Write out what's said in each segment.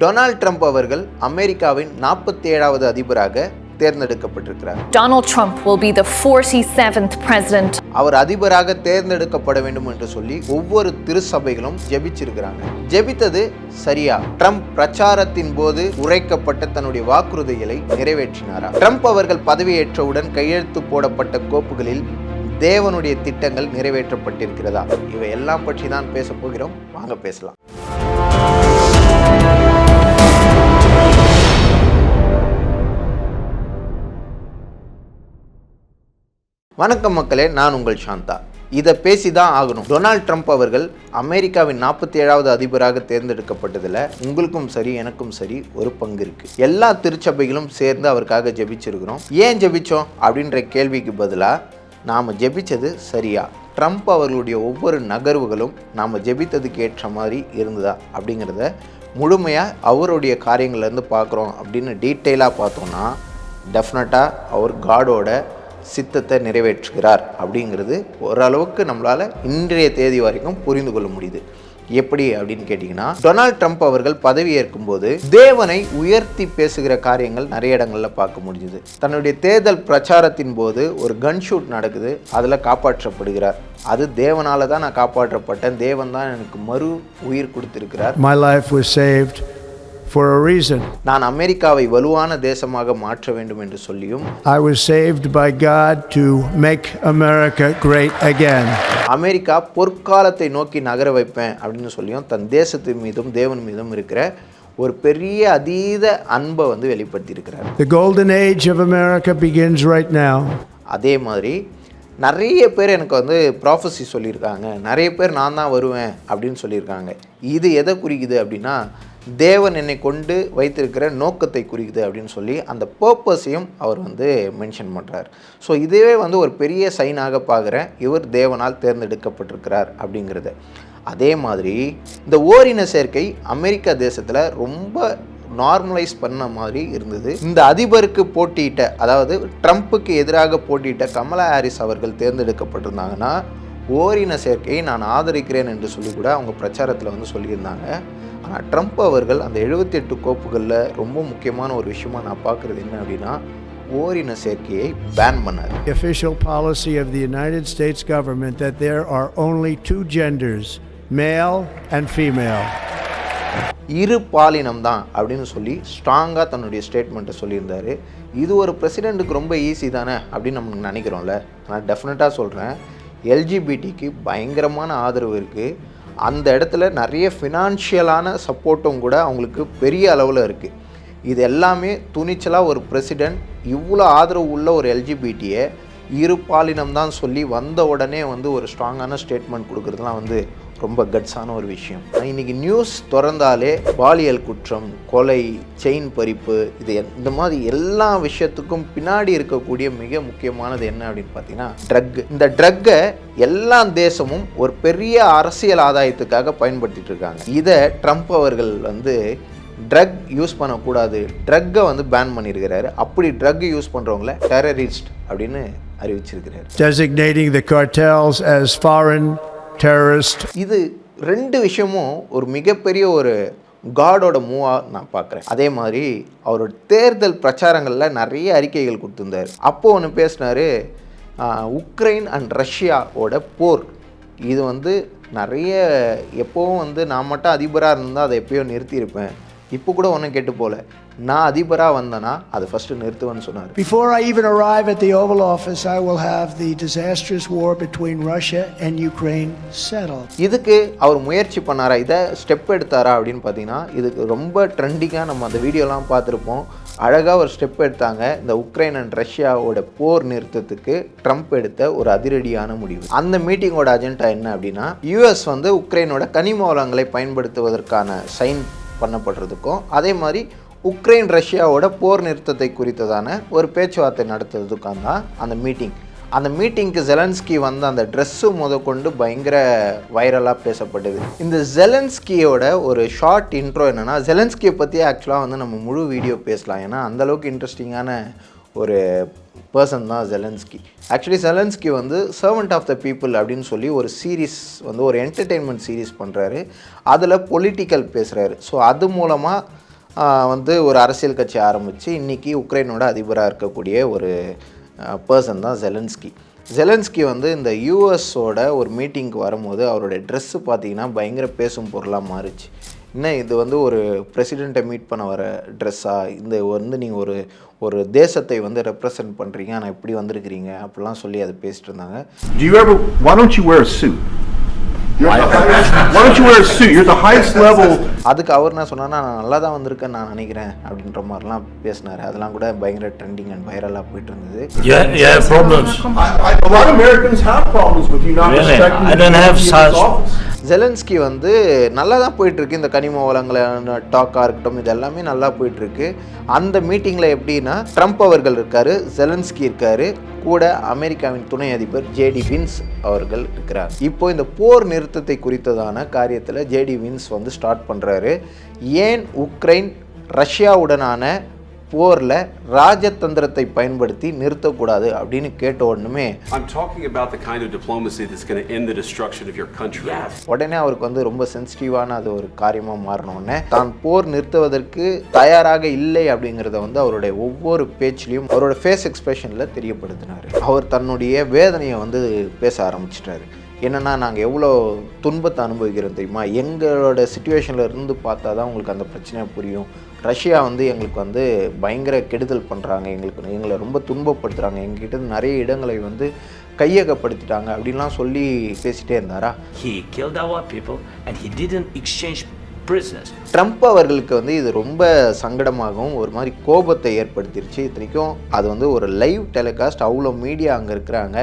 Donald Trump அவர்கள் அமெரிக்காவின் நாற்பத்தி ஏழாவது அதிபராக தேர்ந்தெடுக்கப்பட்டிருக்கிறார். Donald Trump will be the 47th president. அவர் அதிபராக தேர்ந்தெடுக்கப்பட வேண்டும் என்று சொல்லி ஒவ்வொரு திருச்சபைகளும் ஜெபிச்சிருக்கிறாங்க. ஜெபித்தது சரியா? ட்ரம்ப் பிரச்சாரத்தின் போது உரைக்கப்பட்ட தன்னுடைய வாக்குறுதிகளை நிறைவேற்றினாரா? ட்ரம்ப் அவர்கள் பதவியேற்றவுடன் கையெழுத்து போடப்பட்ட கோப்புகளில் தேவனுடைய திட்டங்கள் நிறைவேற்றப்பட்டிருக்கிறதா? இவை எல்லாம் பற்றி தான் பேச போகிறோம். வாங்க பேசலாம். வணக்கம் மக்களே நான் உங்கள் சாந்தா. இதை பேசி தான் ஆகணும். டொனால்ட் ட்ரம்ப் அவர்கள் அமெரிக்காவின் நாற்பத்தி ஏழாவது அதிபராக தேர்ந்தெடுக்கப்பட்டதில் உங்களுக்கும் சரி எனக்கும் சரி ஒரு பங்கு இருக்கு. எல்லா திருச்சபைகளும் சேர்ந்து அவருக்காக ஜெபிச்சிருக்கிறோம். ஏன் ஜெபிச்சோம்? அப்படின்ற கேள்விக்கு பதிலாக நாம் ஜெபிச்சது சரியா? ட்ரம்ப் அவர்களுடைய ஒவ்வொரு நகர்வுகளும் நாம் ஜெபித்ததுக்கு ஏற்ற மாதிரி இருந்ததா? அப்படிங்கிறத முழுமையாக அவருடைய காரியங்கள்லேருந்து பார்க்குறோம் அப்படின்னு டீட்டெயிலாக பார்த்தோம்னா டெஃபினட்டாக அவர் காடோட சித்தத்தை நிறைவேற்றுகிறார் அப்படிங்கிறது ஓரளவுக்கு நம்மளால் இன்றைய தேதி வரைக்கும் புரிந்து கொள்ள முடியுது. எப்படி அப்படின்னு கேட்டிங்கன்னா டொனால்ட் ட்ரம்ப் அவர்கள் பதவி ஏற்கும்போது தேவனை உயர்த்தி பேசுகிற காரியங்கள் நிறைய இடங்களில் பார்க்க முடிஞ்சுது. தன்னுடைய தேர்தல் பிரச்சாரத்தின் போது ஒரு கன் ஷூட் நடக்குது அதில் காப்பாற்றப்படுகிறார். அது தேவனால தான் நான் காப்பாற்றப்பட்டேன். தேவன் தான் எனக்கு மறு உயிர் கொடுத்திருக்கிறார். My life was saved for a reason. நான் அமெரிக்காவை வலுவான தேசமாக மாற்ற வேண்டும் என்று சொல்லியும் I was saved by God to make America great again. America பொற்காலத்தை நோக்கி நகர வைப்பேன் அப்படின்னு சொல்லியும் தன் தேசத்தின் மீதும் தேவன் மீதும் இருக்கிற ஒரு பெரிய அதீத அன்பை வந்து வெளிப்படுத்தியிருக்கிறார் The golden age of America begins right now. அதே மாதிரி நிறைய பேர் எனக்கு வந்து ப்ராஃபஸி சொல்லியிருக்காங்க நிறைய பேர் நான் தான் வருவேன் அப்படின்னு சொல்லியிருக்காங்க இது எதை குறிக்குது அப்படின்னா தேவன் என்னை கொண்டு வைத்திருக்கிற நோக்கத்தை குறிக்குது அப்படின்னு சொல்லி அந்த பர்பஸையும் அவர் வந்து மென்ஷன் பண்ணுறார் ஸோ இதுவே வந்து ஒரு பெரிய சைனாக பார்க்குறேன். இவர் தேவனால் தேர்ந்தெடுக்கப்பட்டிருக்கிறார் அப்படிங்கிறத. அதே மாதிரி இந்த ஓரின சேர்க்கை அமெரிக்கா தேசத்தில் ரொம்ப நார்மலைஸ் பண்ண மாதிரி இருந்தது. இந்த அதிபருக்கு போட்டியிட்ட அதாவது ட்ரம்ப்புக்கு எதிராக போட்டியிட்ட கமலா ஹாரிஸ் அவர்கள் தேர்ந்தெடுக்கப்பட்டிருந்தாங்கன்னா ஓரின சேர்க்கையை நான் ஆதரிக்கிறேன் என்று சொல்லி கூட அவங்க பிரச்சாரத்தில் வந்து சொல்லியிருந்தாங்க. ஆனால் ட்ரம்ப் அவர்கள் அந்த 78 எட்டு கோப்புகளில் ரொம்ப முக்கியமான ஒரு விஷயமா நான் பார்க்குறது என்ன அப்படின்னா ஓரின சேர்க்கையை பேன் பண்ணார். Official policy of the United States government that there are only two genders, male and female. இரு பாலினம் தான் அப்படின்னு சொல்லி ஸ்ட்ராங்காக தன்னுடைய ஸ்டேட்மெண்ட்டை சொல்லியிருந்தாரு. இது ஒரு பிரசிடெண்ட்டுக்கு ரொம்ப ஈஸி தானே அப்படின்னு நம்ம நினைக்கிறோம்ல. நான் டெஃபினட்டாக சொல்கிறேன் எல்ஜிபிடிக்கு பயங்கரமான ஆதரவு இருக்குது அந்த இடத்துல நிறைய ஃபினான்ஷியலான சப்போர்ட்டும் கூட அவங்களுக்கு பெரிய அளவில் இருக்குது இது எல்லாமே துணிச்சலாக ஒரு பிரசிடெண்ட் இவ்வளோ ஆதரவு உள்ள ஒரு எல்ஜிபிடியை இரு பாலினம் தான் சொல்லி வந்த உடனே வந்து ஒரு ஸ்ட்ராங்கான ஸ்டேட்மெண்ட் கொடுக்குறதுலாம் வந்து ரொம்ப கட்ஸான ஒரு விஷயம். இன்னைக்கு நியூஸ் திறந்தாலே பாலியல் குற்றம் கொலை செயின் பறிப்பு இது இந்த மாதிரி எல்லா விஷயத்துக்கும் பின்னாடி இருக்கக்கூடிய மிக முக்கியமானது என்ன அப்படின்னு பார்த்தீங்கன்னா ட்ரக் இந்த ட்ரக்கை எல்லா தேசமும் ஒரு பெரிய அரசியல் ஆதாயத்துக்காக பயன்படுத்திட்டு இருக்காங்க. இதை ட்ரம்ப் அவர்கள் வந்து ட்ரக் யூஸ் பண்ணக்கூடாது. ட்ரக்கை வந்து பேன் பண்ணியிருக்கிறாரு. அப்படி ட்ரக் யூஸ் பண்ணுறவங்கள டெரரிஸ்ட் அப்படின்னு அறிவிச்சிருக்கிறார். Designating the cartels as foreign terrorist. இது ரெண்டு விஷயமும் ஒரு மிகப்பெரிய ஒரு காடோட மூவாக நான் பார்க்குறேன். அதே மாதிரி அவரோட தேர்தல் பிரச்சாரங்களில் நிறைய அறிக்கைகள் கொடுத்துருந்தார். அப்போது ஒன்று பேசினார் உக்ரைன் அண்ட் ரஷ்யாவோட போர். இது வந்து நிறைய எப்போவும் வந்து நான் மட்டும் அதிபராக இருந்தால் அதை எப்பயோ நிறுத்தியிருப்பேன். இப்போ கூட ஒன்றும் கெட்டு போகல நான் அதிபராக வந்தேன்னா அதை ஃபஸ்ட்டு நிறுத்துவேன்னு சொன்னார். Before I even arrive at the Oval Office, I will have the disastrous war between Russia and Ukraine settled. இதுக்கு அவர் முயற்சி பண்ணாரா? இதை ஸ்டெப் எடுத்தாரா அப்படின்னு பார்த்தீங்கன்னா இதுக்கு ரொம்ப ட்ரெண்டிங்காக நம்ம அந்த வீடியோலாம் பார்த்துருப்போம். அழகாக ஒரு ஸ்டெப் எடுத்தாங்க. இந்த உக்ரைன் அண்ட் ரஷ்யாவோட போர் நிறுத்தத்துக்கு ட்ரம்ப் எடுத்த ஒரு அதிரடியான முடிவு. அந்த மீட்டிங்கோட அஜெண்டா என்ன அப்படின்னா யூஎஸ் வந்து உக்ரைனோட கனிம வளங்களை பயன்படுத்துவதற்கான சைன் பண்ணப்படுறதுக்கும் அதே மாதிரி உக்ரைன் ரஷ்யாவோட போர் நிறுத்தத்தை குறித்ததான ஒரு பேச்சுவார்த்தை நடத்துறதுக்கும் தான் அந்த மீட்டிங் அந்த மீட்டிங்க்கு ஜெலன்ஸ்கி வந்து அந்த ட்ரெஸ்ஸு முதற்கொண்டு பயங்கர வைரலாக பேசப்பட்டது. இந்த ஜெலன்ஸ்கியோட ஒரு ஷார்ட் இன்ட்ரோ என்னென்னா ஜெலன்ஸ்கியை பற்றி ஆக்சுவலாக வந்து நம்ம முழு வீடியோ பேசலாம். ஏன்னா அந்தளவுக்கு இன்ட்ரெஸ்டிங்கான ஒரு பர்சன் தான் ஜெலன்ஸ்கி ஆக்சுவலி ஜெலன்ஸ்கி வந்து சர்வெண்ட் ஆஃப் த பீப்புள் அப்படின்னு சொல்லி ஒரு சீரீஸ் வந்து ஒரு என்டர்டெயின்மெண்ட் சீரீஸ் பண்ணுறாரு அதில் பொலிட்டிக்கல் பேசுகிறாரு ஸோ அது மூலமாக வந்து ஒரு அரசியல் கட்சி ஆரம்பித்து இன்றைக்கி உக்ரைனோட அதிபராக இருக்கக்கூடிய ஒரு பர்சன் தான் ஜெலன்ஸ்கி ஜெலன்ஸ்கி வந்து இந்த யூஎஸோட ஒரு மீட்டிங்க்கு வரும்போது அவருடைய ட்ரெஸ்ஸு பார்த்தீங்கன்னா பயங்கர பேசும் பொருளாக மாறுச்சு. என்ன இது வந்து ஒரு பிரசிடெண்ட்டை மீட் பண்ண வர ட்ரெஸ்ஸா இந்த வந்து நீங்கள் ஒரு ஒரு தேசத்தை வந்து ரெப்ரசன்ட் பண்ணுறீங்க ஆனால் இப்படி வந்திருக்கிறீங்க அப்படிலாம் சொல்லி அதை பேசிட்டு இருந்தாங்க Do you ever? Why don't you wear a suit? You're at the highest, why don't you wear a suit? You're at the highest level. அதுக்கு அவர் என்ன சொன்னார்னா நான் நல்லா தான் வந்திருக்கேன் நான் நினைக்கிறேன் அப்படின்ற மாதிரிலாம் பேசினார் அதெல்லாம் கூட பயங்கர ட்ரெண்டிங் அண்ட் வைரலாக போயிட்டு இருந்தது Yeah, yeah, problems. I, I, a lot of Americans have problems with you not Really? respecting I the don't have dignity of such- this office. Zelensky வந்து நல்லா தான் போயிட்டுருக்கு. இந்த கனிம வளங்களான டாக்காக இருக்கட்டும் இது எல்லாமே நல்லா போயிட்டுருக்கு. அந்த மீட்டிங்கில் எப்படின்னா ட்ரம்ப் அவர்கள் இருக்கார் ஜெலன்ஸ்கி இருக்கார் கூட அமெரிக்காவின் துணை அதிபர் ஜேடி வின்ஸ் அவர்கள் இருக்கிறார். இப்போ இந்த போர் நிறுத்தத்தை குறித்ததான காரியத்தில் ஜேடி வின்ஸ் வந்து ஸ்டார்ட் பண்ணுறாரு ஏன் உக்ரைன் ரஷ்யாவுடனான போரில் ராஜதந்திரத்தை பயன்படுத்தி நிறுத்தக்கூடாது அப்படின்னு கேட்ட உடனுமே I'm talking about the kind of diplomacy that's going to end the destruction of your country. உடனே அவருக்கு வந்து ரொம்ப சென்சிட்டிவான அது ஒரு காரியமாக மாறினோடனே தான் போர் நிறுத்துவதற்கு தயாராக இல்லை அப்படிங்கிறத வந்து அவருடைய ஒவ்வொரு பேச்சிலையும் அவரோட ஃபேஸ் எக்ஸ்பிரஷனில் தெரியப்படுத்தினார். அவர் தன்னுடைய வேதனையை வந்து பேச ஆரம்பிச்சிட்டாரு. என்னென்னா நாங்கள் எவ்வளோ துன்பத்தை அனுபவிக்கிறோம் தெரியுமா? எங்களோட சுச்சுவேஷனில் இருந்து பார்த்தா தான் உங்களுக்கு அந்த பிரச்சனை புரியும். ரஷ்யா வந்து எங்களுக்கு வந்து பயங்கர கெடுதல் பண்ணுறாங்க எங்களுக்கு எங்களை ரொம்ப துன்பப்படுத்துகிறாங்க எங்ககிட்ட நிறைய இடங்களை வந்து கையகப்படுத்திட்டாங்க அப்படின்லாம் சொல்லி பேசிட்டே இருந்தாரா? He killed our people and he didn't exchange prisoners. Trump அவர்களுக்கு வந்து இது ரொம்ப சங்கடமாகவும் ஒரு மாதிரி கோபத்தை ஏற்படுத்திருச்சு. இத்தனைக்கும் அது வந்து ஒரு லைவ் டெலிகாஸ்ட் அவ்வளோ மீடியா அங்கே இருக்கிறாங்க.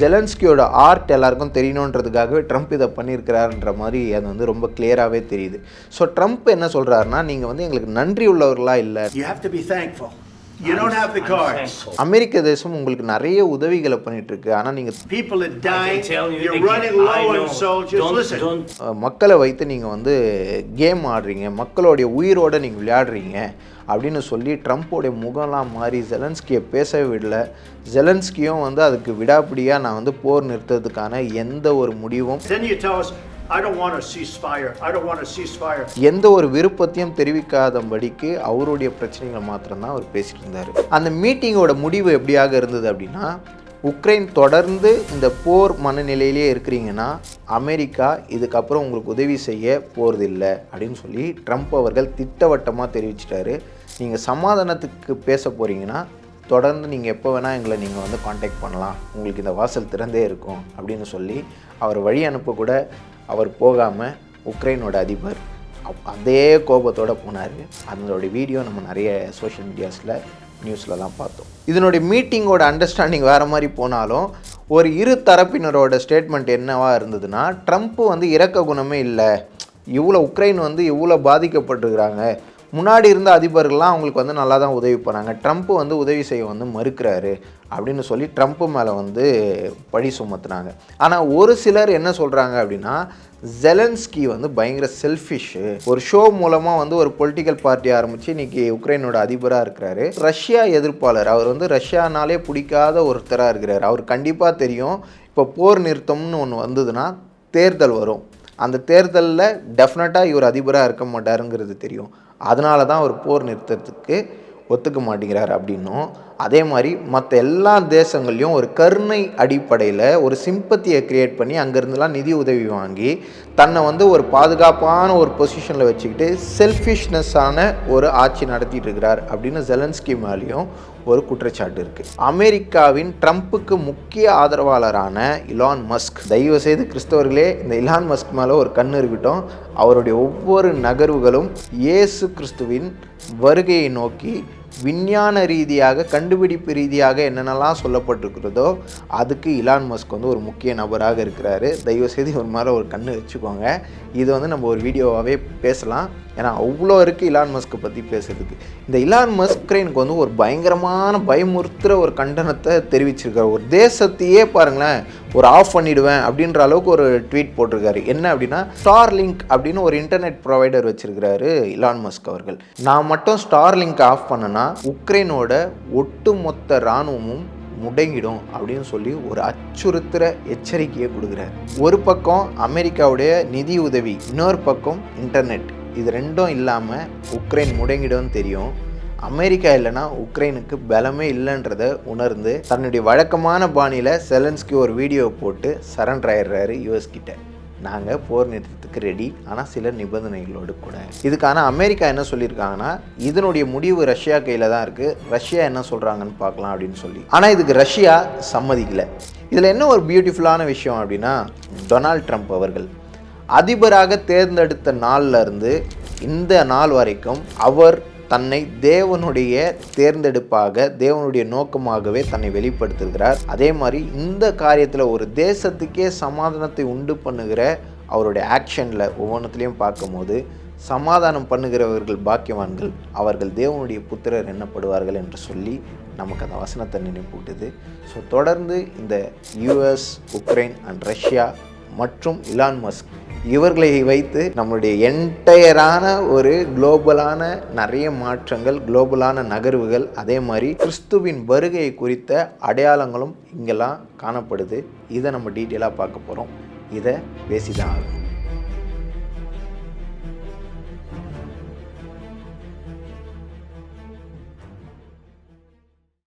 ஜெலன்ஸ்கியோட ஆர்ட் எல்லாருக்கும் தெரியணுன்றதுக்காகவே ட்ரம்ப் இதை பண்ணியிருக்கிறாருன்ற மாதிரி அது வந்து ரொம்ப கிளியராகவே தெரியுது. ஸோ ட்ரம்ப் என்ன சொல்கிறாருன்னா நீங்கள் வந்து எங்களுக்கு நன்றி உள்ளவர்களா இல்லை? You have to be thankful. You don't have the cards. அமெரிக்க தேசம் உங்களுக்கு நிறைய உதவிகளை பண்ணிட்டு இருக்கு ஆனால் நீங்கள் People are I dying. can tell you You're again, running I low know. on soldiers. Don't, Listen. don't அஹ் மக்களை வைத்து நீங்கள் வந்து கேம் ஆடுறீங்க மக்களுடைய உயிரோட நீங்கள் விளையாடுறீங்க அப்படின்னு சொல்லி ட்ரம்ப்போடைய முகம்லாம் மாறி ஜெலன்ஸ்கியை பேசவே விடல ஜெலன்ஸ்கியும் வந்து அதுக்கு விடாப்பிடியாக நான் வந்து போர் நிறுத்தத்துக்கான எந்த ஒரு முடிவும் Then you tell us, எந்த ஒரு விருப்பத்தையும் தெரிவிக்காதபடிக்கு அவருடைய பிரச்சனைகளை மாத்திரம்தான் அவர் பேசிட்டு இருந்தார். அந்த மீட்டிங்கோட முடிவு எப்படியாக இருந்தது அப்படின்னா உக்ரைன் தொடர்ந்து இந்த போர் மனநிலையிலே இருக்கிறீங்கன்னா அமெரிக்கா இதுக்கப்புறம் உங்களுக்கு உதவி செய்ய போகிறதில்லை அப்படின்னு சொல்லி ட்ரம்ப் அவர்கள் திட்டவட்டமாக தெரிவிச்சிட்டாரு. நீங்கள் சமாதானத்துக்கு பேச போகிறீங்கன்னா தொடர்ந்து நீங்கள் எப்போ வேணால் எங்களை நீங்கள் வந்து காண்டாக்ட் பண்ணலாம். உங்களுக்கு இந்த வாசல் திறந்தே இருக்கும் அப்படின்னு சொல்லி அவர் வழி அனுப்ப கூட அவர் போகாமல் உக்ரைனோட அதிபர் அப்- அதே கோபத்தோடு போனார். அதனுடைய வீடியோ நம்ம நிறைய சோஷியல் மீடியாஸில் நியூஸ்லலாம் பார்த்தோம். இதனுடைய மீட்டிங்கோட அண்டர்ஸ்டாண்டிங் வேறு மாதிரி போனாலும் ஒரு இரு தரப்பினரோட ஸ்டேட்மெண்ட் என்னவா இருந்ததுன்னா ட்ரம்ப் வந்து இறக்க குணமே இல்லை. இவ்வளோ உக்ரைன் வந்து இவ்வளோ பாதிக்கப்பட்டிருக்கிறாங்க. முன்னாடி இருந்த அதிபர்கள்லாம் அவங்களுக்கு வந்து நல்லா தான் உதவி பண்ணாங்க. ட்ரம்ப் வந்து உதவி செய்ய வந்து மறுக்கிறாரு அப்படின்னு சொல்லி ட்ரம்ப்பு மேலே வந்து பழி சுமத்துனாங்க. ஆனால் ஒரு சிலர் என்ன சொல்கிறாங்க அப்படின்னா ஜெலன்ஸ்கி வந்து பயங்கர செல்ஃபிஷ்ஷு ஒரு ஷோ மூலமாக வந்து ஒரு பொலிட்டிக்கல் பார்ட்டி ஆரம்பித்து இன்னைக்கு உக்ரைனோட அதிபராக இருக்கிறாரு. ரஷ்யா எதிர்ப்பாளர். அவர் வந்து ரஷ்யானாலே பிடிக்காத ஒருத்தராக இருக்கிறார். அவர் கண்டிப்பாக தெரியும். இப்போ போர் நிறுத்தம்னு ஒன்று வந்ததுன்னா தேர்தல் வரும். அந்த தேர்தலில் டெஃபினட்டாக இவர் அதிபராக இருக்க மாட்டாருங்கிறது தெரியும். அதனால தான் அவர் போர் நிறுத்தத்துக்கு ஒத்துக்க மாட்டேங்கிறார் அப்படின்னும். அதே மாதிரி மற்ற எல்லா தேசங்கள்லையும் ஒரு கருணை அடிப்படையில் ஒரு சிம்பத்தியை க்ரியேட் பண்ணி அங்கேருந்துலாம் நிதி உதவி வாங்கி தன்னை வந்து ஒரு பாதுகாப்பான ஒரு பொசிஷனில் வச்சுக்கிட்டு செல்ஃபிஷ்னஸ்ஸான ஒரு ஆட்சி நடத்திட்டு இருக்கிறார் அப்படின்னு ஜெலன்ஸ்கி மேலேயும் ஒரு குற்றச்சாட்டு இருக்குது அமெரிக்காவின் ட்ரம்ப்புக்கு முக்கிய ஆதரவாளரான இலான் மஸ்க் தயவு செய்து கிறிஸ்தவர்களே இந்த இலான் மஸ்க் மேலே ஒரு கண் இருக்கட்டும் அவருடைய ஒவ்வொரு நகர்வுகளும் இயேசு கிறிஸ்துவின் வருகையை நோக்கி விஞ்ஞான ரீதியாக கண்டுபிடிப்பு ரீதியாக என்னென்னலாம் சொல்லப்பட்டிருக்கிறதோ அதுக்கு இலான் மஸ்க் வந்து ஒரு முக்கிய நபராக இருக்கிறாரு. தயவுசெய்து ஒரு மாதிரி ஒரு கண்ணு வச்சுக்கோங்க. இது வந்து நம்ம ஒரு வீடியோவாகவே பேசலாம். ஏன்னா அவ்வளோ இருக்குது இலான் மஸ்க்கை பற்றி பேசுறதுக்கு. இந்த இலான் மஸ்க்ரைனுக்கு வந்து ஒரு பயங்கரமான பயமுறுத்துகிற ஒரு கண்டனத்தை தெரிவிச்சிருக்காரு. ஒரு தேசத்தையே பாருங்களேன் ஒரு ஆஃப் பண்ணிடுவேன் அப்படின்ற அளவுக்கு ஒரு ட்வீட் போட்டிருக்காரு. என்ன அப்படின்னா ஸ்டார் லிங்க் அப்படின்னு ஒரு இன்டர்நெட் ப்ரொவைடர் வச்சுருக்கிறாரு இலான் மஸ்க் அவர்கள். நான் மட்டும் ஸ்டார் லிங்க் ஆஃப் பண்ணனா உக்ரைனோட ஒட்டுமொத்த இராணுவமும் முடங்கிடும் அப்படின்னு சொல்லி ஒரு அச்சுறுத்துகிற எச்சரிக்கையை கொடுக்குறாரு. ஒரு பக்கம் அமெரிக்காவுடைய நிதி உதவி இன்னொரு பக்கம் இன்டர்நெட். இது ரெண்டும் இல்லாமல் உக்ரைன் முடங்கிடும் தெரியும். அமெரிக்கா இல்லைன்னா உக்ரைனுக்கு பலமே இல்லைன்றதை உணர்ந்து தன்னுடைய வழக்கமான பாணியில் செலன்ஸ்கி ஒரு வீடியோ போட்டு சரண்டர் ஆயிடுறாரு யூஎஸ் கிட்ட. நாங்கள் போர் நிறுத்தத்துக்கு ரெடி ஆனால் சில நிபந்தனைகளோடு கூட. இதுக்கான அமெரிக்கா என்ன சொல்லியிருக்காங்கன்னா இதனுடைய முடிவு ரஷ்யா கையில் தான் இருக்குது ரஷ்யா என்ன சொல்கிறாங்கன்னு பார்க்கலாம் அப்படின்னு சொல்லி. ஆனால் இதுக்கு ரஷ்யா சம்மதிக்கலை. இதில் என்ன ஒரு பியூட்டிஃபுல்லான விஷயம் அப்படின்னா டொனால்ட் ட்ரம்ப் அவர்கள் அதிபராக தேர்ந்தெடுத்த நாளில் இருந்து இந்த நாள் வரைக்கும் அவர் தன்னை தேவனுடைய தேர்ந்தெடுப்பாக தேவனுடைய நோக்கமாகவே தன்னை வெளிப்படுத்துகிறார். அதே மாதிரி இந்த காரியத்தில் ஒரு தேசத்துக்கே சமாதானத்தை உண்டு பண்ணுகிற அவருடைய ஆக்ஷனில் ஒவ்வொன்றத்துலேயும் பார்க்கும்போது சமாதானம் பண்ணுகிறவர்கள் பாக்கியவான்கள் அவர்கள் தேவனுடைய புத்திரர் எண்ணப்படுவார்கள் என்று சொல்லி நமக்கு அந்த வசனத்தை நினைப்பூட்டுது. ஸோ தொடர்ந்து இந்த யூஎஸ் உக்ரைன் அண்ட் ரஷ்யா மற்றும் இலான் மஸ்க் இவர்களை வைத்து நம்மளுடைய என்டையரான ஒரு குளோபலான நிறைய மாற்றங்கள் குளோபலான நகர்வுகள் அதே மாதிரி கிறிஸ்துவின் வருகை குறித்த அடையாளங்களும் இங்கெல்லாம் காணப்படுது. இதை நம்ம டீட்டெயிலாக பார்க்க போகிறோம் இதை பேசி தான்